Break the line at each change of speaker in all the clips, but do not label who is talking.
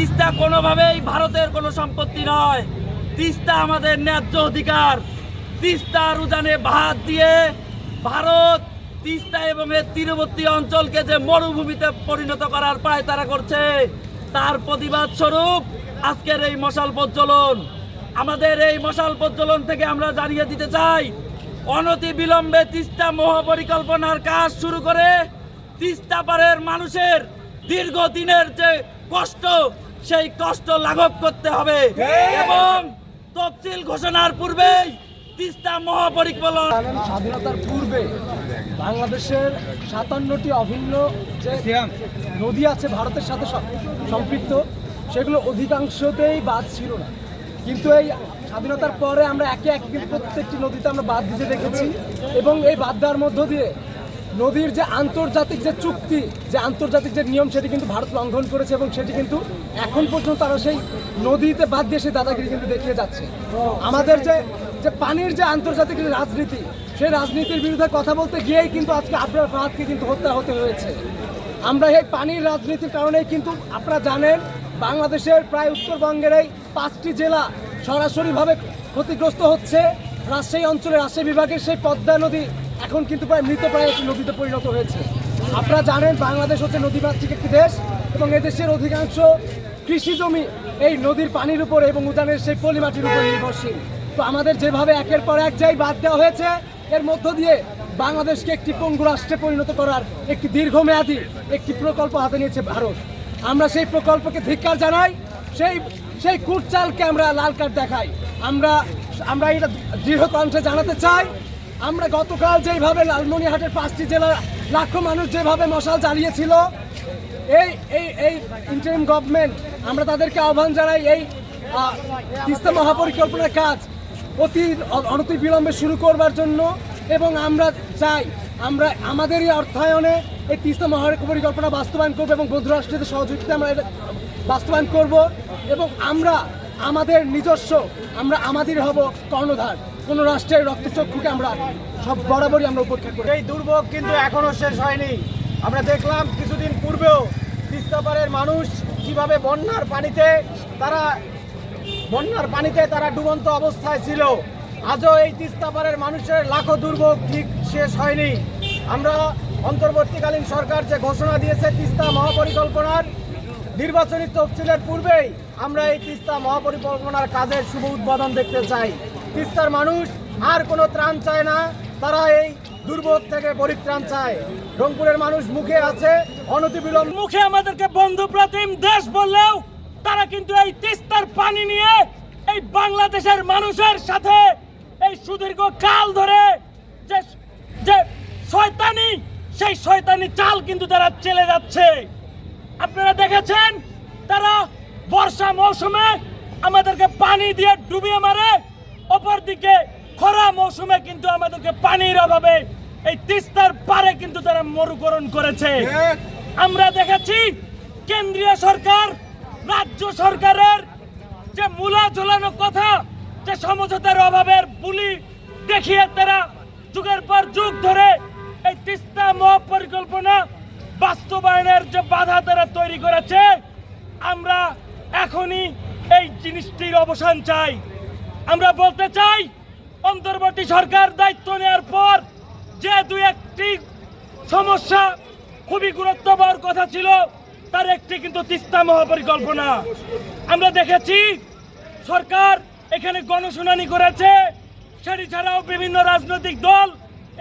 তিস্তা কোনোভাবেই ভারতের কোনো সম্পত্তি নয়। তিস্তা আমাদের ন্যায্য অধিকার। তিস্তার উজানে ভাত দিয়ে ভারত তিস্তা এবং এর তীরবর্তী অঞ্চলকে যে মরুভূমিতে পরিণত করার পায় তারা করছে, তার প্রতিবাদ স্বরূপ আজকের এই মশাল প্রজ্বলন। আমাদের এই মশাল প্রজ্বলন থেকে আমরা জানিয়ে দিতে চাই, অনতি বিলম্বে তিস্তা মহাপরিকল্পনার কাজ শুরু করে তিস্তা পাড়ের মানুষের দীর্ঘদিনের যে কষ্ট সেই কষ্ট লাঘব করতে হবে। এবং তফসিল ঘোষণার পূর্বেই তিস্তা মহাপরিকল্পনা
স্বাধীনতার পূর্বে বাংলাদেশের সাতান্নটি অভিন্ন যে নদী আছে ভারতের সাথে সম্পৃক্ত সেগুলো অধিকাংশতেই বাদ ছিল না। কিন্তু এই স্বাধীনতার পরে আমরা একে একে কিন্তু প্রত্যেকটি নদীতে আমরা বাদ দিতে দেখেছি এবং এই বাদ দেওয়ার মধ্য দিয়ে নদীর যে আন্তর্জাতিক যে চুক্তি, যে আন্তর্জাতিক যে নিয়ম, সেটি কিন্তু ভারত লঙ্ঘন করেছে এবং সেটি কিন্তু এখন পর্যন্ত তারা সেই নদীতে বাদ দিয়ে সেই দাদাগিরি কিন্তু দেখিয়ে যাচ্ছে। আমাদের যে যে পানির যে আন্তর্জাতিক রাজনীতি, সেই রাজনীতির বিরুদ্ধে কথা বলতে গিয়েই কিন্তু আজকে আবরার ফাহাদকে কিন্তু হত্যা হতে হয়েছে। আমরা এই পানির রাজনীতির কারণেই কিন্তু আপনারা জানেন, বাংলাদেশের প্রায় উত্তরবঙ্গের এই পাঁচটি জেলা সরাসরিভাবে ক্ষতিগ্রস্ত হচ্ছে। রাজশাহী অঞ্চলে রাজশাহী বিভাগের সেই পদ্মা নদী এখন কিন্তু প্রায় মৃতপ্রায় একটি নদীতে পরিণত হয়েছে। আপনারা জানেন বাংলাদেশ হচ্ছে নদীমাতৃক একটি দেশ এবং এদেশের অধিকাংশ কৃষি জমি এই নদীর পানির উপর এবং উজানের সেই পলিমাটির উপর নির্ভরশীল। তো আমাদের যেভাবে একের পর এক যাই বাদ দেওয়া হয়েছে, এর মধ্য দিয়ে বাংলাদেশকে একটি পঙ্গু রাষ্ট্রে পরিণত করার একটি দীর্ঘমেয়াদী একটি প্রকল্প হাতে নিয়েছে ভারত। আমরা সেই প্রকল্পকে ধিক্কার জানাই, সেই সেই কুটচালকে আমরা লাল কার্ড দেখাই। আমরা আমরা এটা দৃঢ় কণ্ঠে জানাতে চাই আমরা গতকাল যেইভাবে লালমনিরহাটের পাঁচটি জেলার লাখো মানুষ যেভাবে মশাল জ্বালিয়েছিল, এই এই এই ইন্টারিম গভর্নমেন্ট আমরা তাদেরকে আহ্বান জানাই এই তিস্তা মহাপরিকল্পনার কাজ অতি অনতি বিলম্বে শুরু করবার জন্য এবং আমরা চাই, আমরা, আমাদেরই অর্থায়নে এই তিস্তা মহাপরিকল্পনা বাস্তবায়ন করব এবং বন্ধু সহযোগিতা আমরা বাস্তবায়ন করব এবং আমরা, আমাদের নিজস্ব, আমরা আমাদের হব কর্ণধার। কোনো রাষ্ট্রের রক্তচক্ষুকে আমরা সব বরাবরই আমরা উপেক্ষা করি।
এই দুর্ভোগ কিন্তু এখনও শেষ হয়নি। আমরা দেখলাম কিছুদিন পূর্বেও তিস্তাপাড়ের মানুষ কীভাবে বন্যার পানিতে তারা, বন্যার পানিতে তারা ডুবন্ত অবস্থায় ছিল। আজও এই তিস্তাপাড়ের মানুষের লাখো দুর্ভোগ ঠিক শেষ হয়নি। আমরা অন্তর্বর্তীকালীন সরকার যে ঘোষণা দিয়েছে তিস্তা মহাপরিকল্পনার, নির্বাচনী তফসিলের পূর্বেই আমরা এই তিস্তা মহাপরিকল্পনার কাজের শুভ উদ্বোধন দেখতে চাই। তিস্তার মানুষ আর কোনো ত্রাণ চায় না, তারা এই দুর্ভোগ থেকে পরিত্রাণ চায়। রংপুরের মানুষ মুখে আছে অনতিবিলম্ব।
মুখে আমাদেরকে বন্ধু প্রতিম দেশ বললেও তারা কিন্তু এই তিস্তার পানি নিয়ে এই বাংলাদেশের মানুষের সাথে এই সুদীর্ঘ কাল ধরে যে যে শয়তানি, সেই শয়তানি চাল কিন্তু তারা চলে যাচ্ছে। আপনারা দেখেছেন? তারা বর্ষা মৌসুমে আমাদেরকে পানি দিয়ে ডুবিয়ে মারে। অপরদিকে খরা মৌসুমে কিন্তু আমাদেরকে পানির অভাবে এই তিস্তার পারে কিন্তু তারা মরুকরণ করেছে। আমরা দেখেছি কেন্দ্রীয় সরকার রাজ্য সরকারের যে মূলা ঝোলানো কথা যে সমঝোতার অভাবের বুলি দেখিয়ে তারা যুগের পর যুগ ধরে এই তিস্তা মহাপরিকল্পনা বাস্তবায়নের যে বাধা তারা তৈরি করেছে আমরা এখনই এই জিনিসটির অবসান চাই। আমরা বলতে চাই, অন্তর্বর্তী সরকার দায়িত্ব নেওয়ার পর যে দু একটি সমস্যা খুবই গুরুত্বপূর্ণ কথা ছিল, তার একটি কিন্তু তিস্তা মহাপরিকল্পনা। আমরা দেখেছি, সরকার এখানে গণশুনানি করেছে, সেটি ছাড়াও বিভিন্ন রাজনৈতিক দল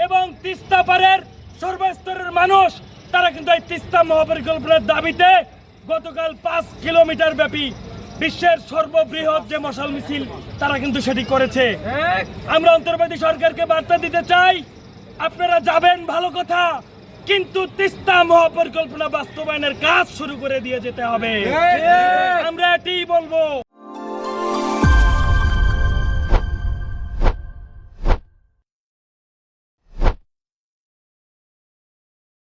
এবং তিস্তা পারের সর্বস্তরের মানুষ, তারা কিন্তু এই তিস্তা মহাপরিকল্পনার দাবিতে গতকাল পাঁচ কিলোমিটার ব্যাপী বিশ্বের সর্ববৃহৎ যে মশাল মিছিল তারা কিন্তু সেটি করেছে। আমরা অন্তর্বাদী সরকারকে বার্তা দিতে চাই আপনারা যাবেন ভালো কথা কিন্তু তিস্তা মহাপরিকল্পনা বাস্তবায়নের কাজ শুরু করে দিয়ে যেতে হবে। আমরা এটি বলব।